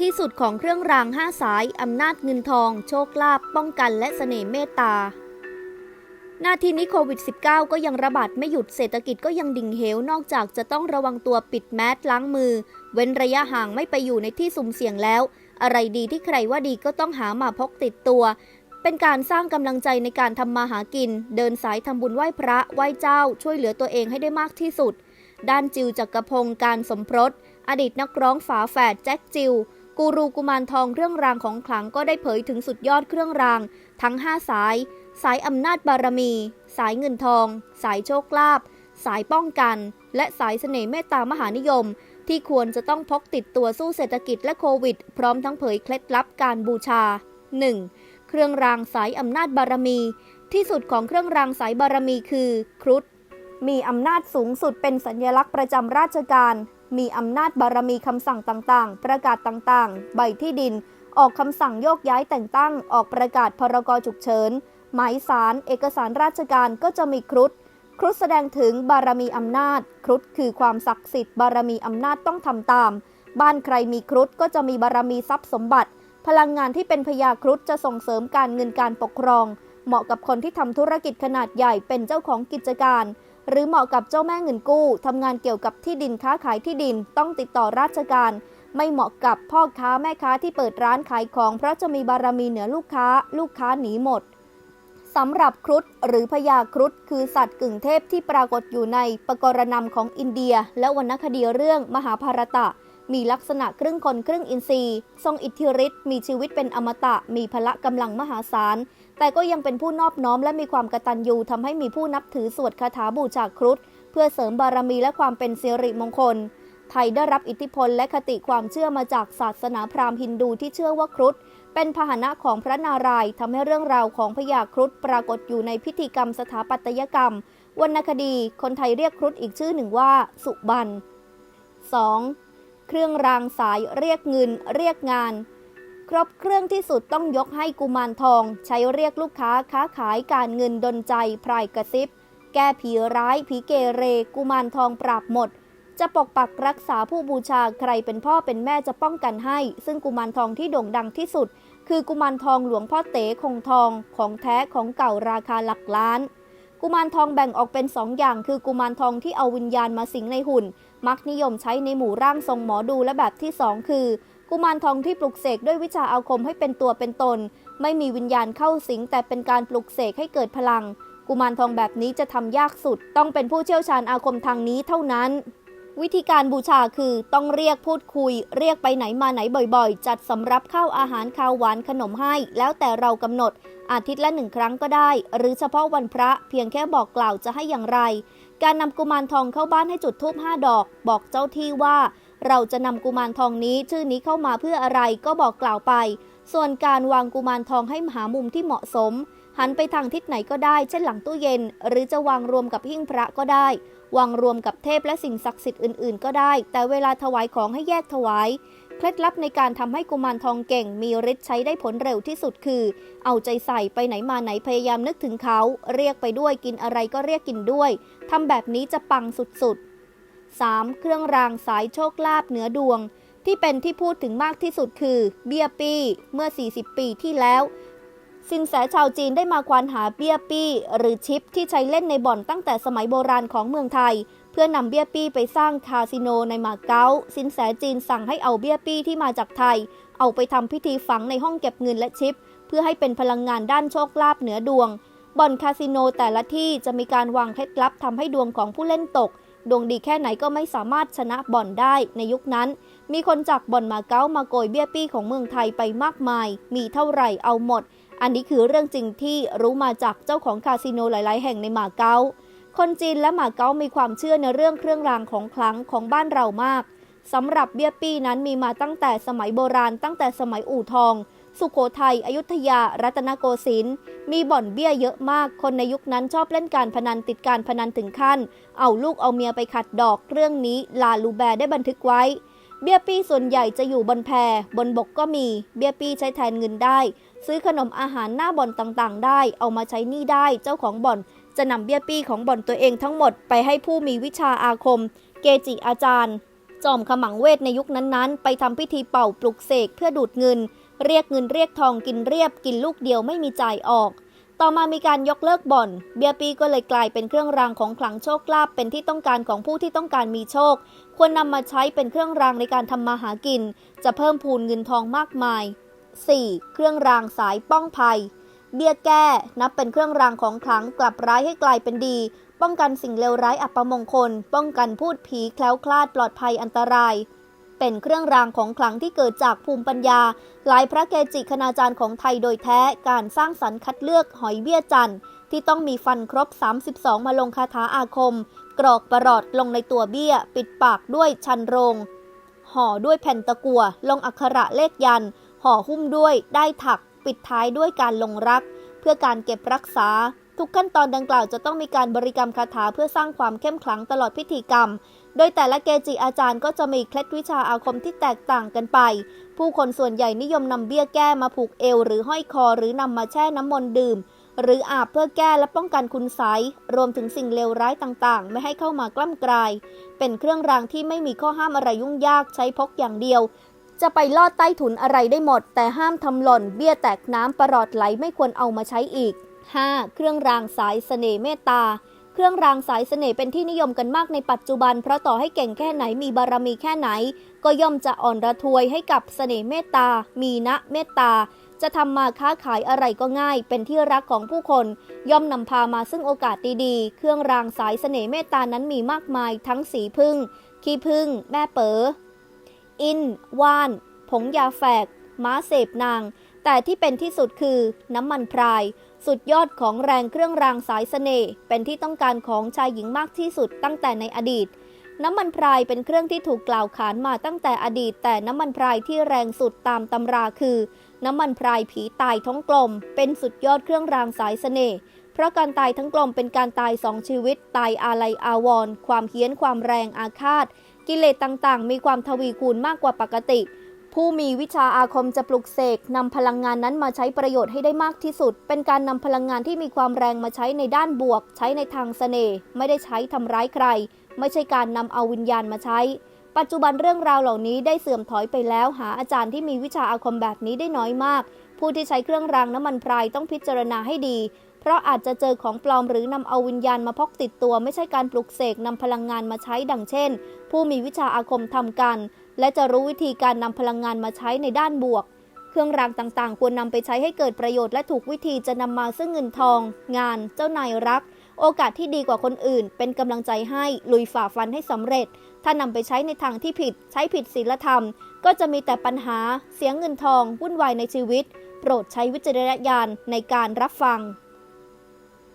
ที่สุดของเครื่องรางห้าสาย อำนาจเงินทอง โชคลาภป้องกันและเสน่ห์เมตตา หน้าที่นี้โควิด -19 ก็ยังระบาดไม่หยุดเศรษฐกิจก็ยังดิ่งเหวนอกจากจะต้องระวังตัวปิดแมสล้างมือ เว้นระยะห่างไม่ไปอยู่ในที่สุ่มเสี่ยงแล้ว อะไรดีที่ใครว่าดีก็ต้องหามาพกติดตัว เป็นการสร้างกำลังใจในการทำมาหากิน เดินสายทำบุญไหว้พระไหว้เจ้า ช่วยเหลือตัวเองให้ได้มากที่สุด ด้านจิวจักรพงศ์การสมพรสอดีตนักร้องฝาแฝดแจ็คจิว กูรูกุมารทองเครื่องรางของขลังก็ได้เผยถึงสุดยอดเครื่องราง ทั้ง 5 สาย สายอำนาจบารมี สายเงินทอง สายโชคลาภสายป้องกัน และสายเสน่ห์เมตตามหานิยม ที่ควรจะต้องพกติดตัวสู้เศรษฐกิจและโควิด พร้อมทั้งเผยเคล็ดลับการบูชา 1. เครื่องรางสายอำนาจบารมี ที่สุดของเครื่องรางสายบารมีคือ ครุฑมีอำนาจสูงสุดเป็นสัญลักษณ์ประจำราชการ มีอำนาจบารมีคำสั่งต่างๆ ประกาศต่างๆ ใบที่ดิน ออกคำสั่งโยกย้ายแต่งตั้ง ออกประกาศพรกฉุกเฉิน หมายสาร เอกสารราชการก็จะมีครุฑ ครุฑแสดงถึงบารมีอำนาจ ครุฑคือความศักดิ์สิทธิ์บารมีอำนาจต้องทำตาม บ้านใครมีครุฑก็จะมีบารมีทรัพย์สมบัติ พลังงานที่เป็นพญาครุฑจะส่งเสริมการเงินการปกครอง เหมาะกับคนที่ทำธุรกิจขนาดใหญ่เป็นเจ้าของกิจการ หรือเหมาะกับเจ้าแม่เงินกู้ทำงานเกี่ยวกับที่ดินค้าขายที่ดินต้องติดต่อราชการ ไม่เหมาะกับพ่อค้าแม่ค้าที่เปิดร้านขายของ เพราะจะมีบารมีเหนือลูกค้า ลูกค้าหนีหมดสำหรับครุฑหรือพญาครุฑคือสัตว์กึ่งเทพที่ปรากฏอยู่ในปกรณำของอินเดีย และวรรณคดีเรื่องมหาภารตะ มีลักษณะครึ่งคนครึ่งอินทรีย์ ทรงอิทธิฤทธิ์มีชีวิตเป็นอมตะ มีพละกำลังมหาศาล แต่ก็ยังเป็นผู้นอบน้อมและมีความกตัญญูทำให้มีผู้นับถือสวดคาถาบูชาครุฑเพื่อเสริมบารมีและความเป็นสิริมงคล ไทยได้รับอิทธิพลและคติความเชื่อมาจากศาสนาพราหมณ์ฮินดูที่เชื่อว่าครุฑเป็นพาหนะของพระนารายณ์ทำให้เรื่องราวของพญาครุฑปรากฏอยู่ในพิธีกรรมสถาปัตยกรรม วรรณคดี คนไทยเรียกครุฑอีกชื่อหนึ่งว่า สุบัน 2. เครื่องรางสายเรียกเงินเรียกงาน ครบเครื่องที่สุดต้องยกให้กุมารทอง ใช้เรียกลูกค้าค้าขายการเงินดนใจพรายกระซิบ แก้ผีร้ายผีเกเร กุมารทองปราบหมด จะปกปักรักษาผู้บูชาใครเป็นพ่อเป็นแม่จะป้องกันให้ ซึ่งกุมารทองที่โด่งดังที่สุด คือกุมารทองหลวงพ่อเต๋คงทองของแท้ของเก่าราคาหลักล้าน กุมารทองแบ่งออกเป็นสองอย่าง คือกุมารทองที่เอาวิญญาณมาสิงในหุ่น มักนิยมใช้ในหมู่ร่างทรงหมอดูและแบบที่สองคือ กุมารทองที่ปลุกเสกด้วยวิชาอาคมให้เป็นตัวเป็นตน ไม่มีวิญญาณเข้าสิง แต่เป็นการปลุกเสกให้เกิดพลัง กุมารทองแบบนี้จะทำยากสุด ต้องเป็นผู้เชี่ยวชาญอาคมทางนี้เท่านั้นวิธีการบูชาคือต้องเรียกพูดคุย เรียกไปไหนมาไหนบ่อยๆ จัดสำรับข้าวอาหารข้าวหวานขนมให้ แล้วแต่เรากำหนด อาทิตย์ละหนึ่งครั้งก็ได้ หรือเฉพาะวันพระเพียงแค่บอกกล่าวจะให้อย่างไร การนำกุมารทองเข้าบ้านให้จุดธูปห้าดอก บอกเจ้าที่ว่า เราจะนำกุมารทองนี้ชื่อนี้เข้ามาเพื่ออะไรก็บอกกล่าวไป ส่วนการวางกุมารทองให้หามุมที่เหมาะสม หันไปทางทิศไหนก็ได้ เช่นหลังตู้เย็น หรือจะวางรวมกับหิ้งพระก็ได้ วางรวมกับเทพและสิ่งศักดิ์สิทธิ์อื่น ๆ ก็ได้ แต่เวลาถวายของให้แยกถวาย เคล็ดลับในการทำให้กุมารทองเก่งมีฤทธิ์ใช้ได้ผลเร็วที่สุดคือ เอาใจใส่ไปไหนมาไหนพยายามนึกถึงเขา เรียกไปด้วยกินอะไรก็เรียกกินด้วยทำแบบนี้จะปังสุดๆ 3. เครื่องรางสายโชคลาภเหนือดวง ที่เป็นที่พูดถึงมากที่สุดคือ เบียปี้เมื่อ 40 ปีที่แล้วสินแสชาวจีนได้มาควานหาเบี้ยปี้ หรือชิปที่ใช้เล่นในบ่อนตั้งแต่สมัยโบราณของเมืองไทย เพื่อนำเบี้ยปี้ไปสร้างคาสิโนในมาเก๊าสินแสจีนสั่งให้เอาเบี้ยปี้ที่มาจากไทย เอาไปทำพิธีฝังในห้องเก็บเงินและชิป เพื่อให้เป็นพลังงานด้านโชคลาภเหนือดวง บ่อนคาสิโนแต่ละที่จะมีการวางเคล็ดลับทำให้ดวงของผู้เล่นตก ดวงดีแค่ไหนก็ไม่สามารถชนะบ่อนได้ในยุคนั้น มีคนจากบ่อนมาเก๊ามาโกยเบี้ยปี้ของเมืองไทยไปมากมาย มีเท่าไหร่เอาหมด อันนี้คือเรื่องจริงที่รู้มาจากเจ้าของคาสิโนหลาย ๆ แห่งในมาเก๊า คนจีนและหมาเก๊ามีความเชื่อในเรื่องเครื่องรางของขลังของบ้านเรามากสำหรับเบี้ยปี้นั้นมีมาตั้งแต่สมัยโบราณ ตั้งแต่สมัยอู่ทอง สุโขทัยอยุธยา รัตนโกสินทร์มีบ่อนเบี้ยเยอะมาก คนในยุคนั้นชอบเล่นการพนันติดการพนันถึงขั้น เอาลูกเอาเมียไปขัดดอกเรื่องนี้ลาลูแบร์ได้บันทึกไว้ เบี้ยปี้ส่วนใหญ่จะอยู่บนแพบนบกก็มี เบี้ยปี้ใช้แทนเงินได้ ซื้อขนมอาหารหน้าบ่อนต่างๆ ได้ เอามาใช้หนี้ได้ เจ้าของบ่อน จะนำเบี้ยปี้ของบ่อนตัวเองทั้งหมดไปให้ผู้มีวิชาอาคม เกจิอาจารย์ จอมขมังเวทในยุคนั้นๆ ไปทำพิธีเป่าปลุกเสกเพื่อดูดเงิน เรียกเงินเรียกทองกินเรียบกินลูกเดียวไม่มีจ่ายออก ต่อมามีการยกเลิกบ่อน เบียปีก็เลยกลายเป็นเครื่องรางของขลังโชคลาภเป็นที่ต้องการของผู้ที่ต้องการมีโชค ควรนำมาใช้เป็นเครื่องรางในการทำมาหากิน จะเพิ่มพูนเงินทองมากมาย 4. เครื่องรางสายป้องภัย เบี้ยแก้ นับเป็นเครื่องรางของขลังกลับร้ายให้กลายเป็นดี ป้องกันสิ่งเลวร้ายอัปมงคล ป้องกันพูดผีแคล้วคลาดปลอดภัยอันตราย เป็นเครื่องรางของขลังที่เกิดจากภูมิปัญญา หลายพระเกจิคณาจารย์ของไทยโดยแท้การสร้างสรรค์คัดเลือกหอยเบี้ยจันทร์ที่ต้องมีฟันครบ 32 มาลงคาถาอาคม กรอกประหลอดลงในตัวเบี้ย ปิดปากด้วยชันโรง ห่อด้วยแผ่นตะกัวลงอักขระเลขยัน ห่อหุ้มด้วยได้ถัก ปิดท้ายด้วยการลงรัก เพื่อการเก็บรักษา ทุกขั้นตอนดังกล่าวจะต้องมีการบริกรรมคาถาเพื่อสร้างความเข้มขลังตลอดพิธีกรรม โดยแต่ละเกจิอาจารย์ก็จะมีเคล็ดวิชาอาคมที่แตกต่างกันไป ผู้คนส่วนใหญ่นิยมนำเบี้ยแก้มาผูกเอว หรือห้อยคอหรือนำมาแช่น้ำมนต์ดื่ม หรืออาบเพื่อแก้และป้องกันคุณไสรวมถึงสิ่งเลวร้ายต่างๆ ไม่ให้เข้ามากล้ำกลาย เป็นเครื่องรางที่ไม่มีข้อห้ามอะไรยุ่งยากใช้พกอย่างเดียว จะไปลอดใต้ถุนอะไรได้หมด แต่ห้ามทำหล่น เบี้ยแตกน้ำประหลอดไหลไม่ควรเอามาใช้อีก 5. เครื่องรางสายเสน่ห์เมตตา เครื่องรางสายเสน่ห์เป็นที่นิยมกันมากในปัจจุบัน เพราะต่อให้เก่งแค่ไหนมีบารมีแค่ไหน ก็ย่อมจะอ่อนระทวยให้กับเสน่ห์เมตตา มีนะเมตตา จะทำมาค้าขายอะไรก็ง่าย เป็นที่รักของผู้คน ย่อมนำพามาซึ่งโอกาสดีๆ เครื่องรางสายเสน่ห์เมตตานั้นมีมากมาย ทั้งสีพึ่งขี้พึ่ง แม่เป๋อ อินว่าน ผงยาแฝก ม้าเสพนาง แต่ที่เป็นที่สุดคือน้ำมันพราย สุดยอดของแรงเครื่องรางสายเสน่ห์เป็นที่ต้องการของชายหญิงมากที่สุดตั้งแต่ในอดีต น้ำมันพรายเป็นเครื่องที่ถูกกล่าวขานมาตั้งแต่อดีต แต่น้ำมันพรายที่แรงสุดตามตำราคือ น้ำมันพรายผีตายท้องกลม เป็นสุดยอดเครื่องรางสายเสน่ห์เพราะการตายทั้งกลมเป็นการตายสองชีวิต ตายอาลัยอาวรณ์ความเฮี้ยนความแรงอาฆาต กิเลสต่างๆ มีความทวีคูณมากกว่าปกติ ผู้มีวิชาอาคมจะปลุกเสกนำพลังงานนั้นมาใช้ประโยชน์ให้ได้มากที่สุด เป็นการนำพลังงานที่มีความแรงมาใช้ในด้านบวก ใช้ในทางเสน่ห์ไม่ได้ใช้ทำร้ายใคร ไม่ใช่การนำเอาวิญญาณมาใช้ ปัจจุบันเรื่องราวเหล่านี้ได้เสื่อมถอยไปแล้วหาอาจารย์ที่มีวิชาอาคมแบบนี้ได้น้อยมาก ผู้ที่ใช้เครื่องรางน้ำมันพรายต้องพิจารณาให้ดี เพราะอาจจะเจอของปลอมหรือนำเอาวิญญาณมาพกติดตัว ไม่ใช่การปลุกเสกนำพลังงานมาใช้ดังเช่น ผู้มีวิชาอาคมทำกัน และจะรู้วิธีการนำพลังงานมาใช้ในด้านบวก เครื่องรางต่างๆ ควรนำไปใช้ให้เกิดประโยชน์และถูกวิธีจะนำมาซึ่งเงินทอง งาน เจ้านายรัก โอกาสที่ดีกว่าคนอื่น เป็นกำลังใจให้ลุยฝ่าฟันให้สำเร็จ ถ้านำไปใช้ในทางที่ผิด ใช้ผิดศีลธรรม ก็จะมีแต่ปัญหา เสียเงินทองวุ่นวายในชีวิต โปรดใช้วิจารณญาณในการรับฟัง